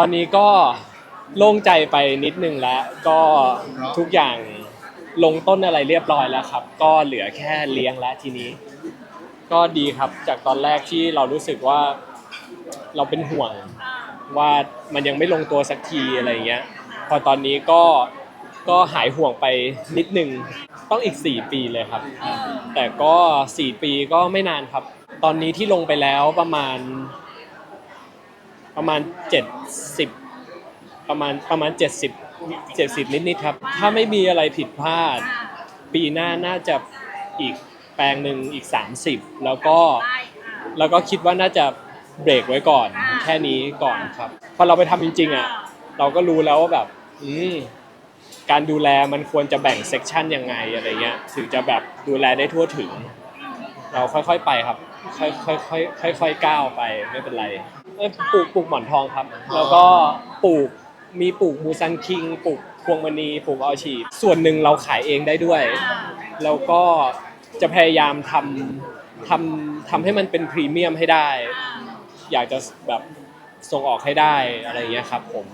ตอนนี้ก็โล่งใจไปนิดนึงแล้วก็ทุกอย่างลงต้นอะไรเรียบร้อยแล้วครับ ก็เหลือแค่เลี้ยงแล้วทีนี้ ก็ดีครับจากตอนแรกที่เรารู้สึกว่าเราเป็นห่วงว่ามันยังไม่ลงตัวสักทีอะไรเงี้ย พอตอนนี้ก็ก็หายห่วงไปนิดนึงต้องอีก 4 ปีเลยครับ แต่ก็ 4 ปีก็ไม่นานครับ ตอนนี้ที่ลงไปแล้วประมาณ ประมาณ 70 ประมาณประมาณ 70 70 นิดๆครับ ถ้าไม่มีอะไรผิดพลาด ปีหน้าน่าจะอีกแปลงหนึ่งอีก 30 แล้วก็แล้วก็คิดว่าน่าจะเบรกไว้ก่อน แค่นี้ก่อนครับพอเราไปทำจริง ๆอะเราก็รู้แล้วว่าแบบ อืมการดูแลมันควรจะแบ่งเซกชันยังไงอะไรเงี้ยถึงจะแบบดูแลได้ทั่วถึง เราค่อยๆไปครับ ค่อยๆค่อยๆค่อยๆก้าวไปไม่เป็นไร เอ้ยปลูกปลูกหมอนทองครับ แล้วก็ปลูกมีปลูกมูซันคิงปลูกพวงมณีปลูกออชีพส่วนหนึ่งเราขายเองได้ด้วยอ่าแล้วก็จะพยายามทำทำทำให้มันเป็นพรีเมียมให้ได้อ่าอยากจะแบบส่งออกให้ได้อะไรอย่างเงี้ยครับผม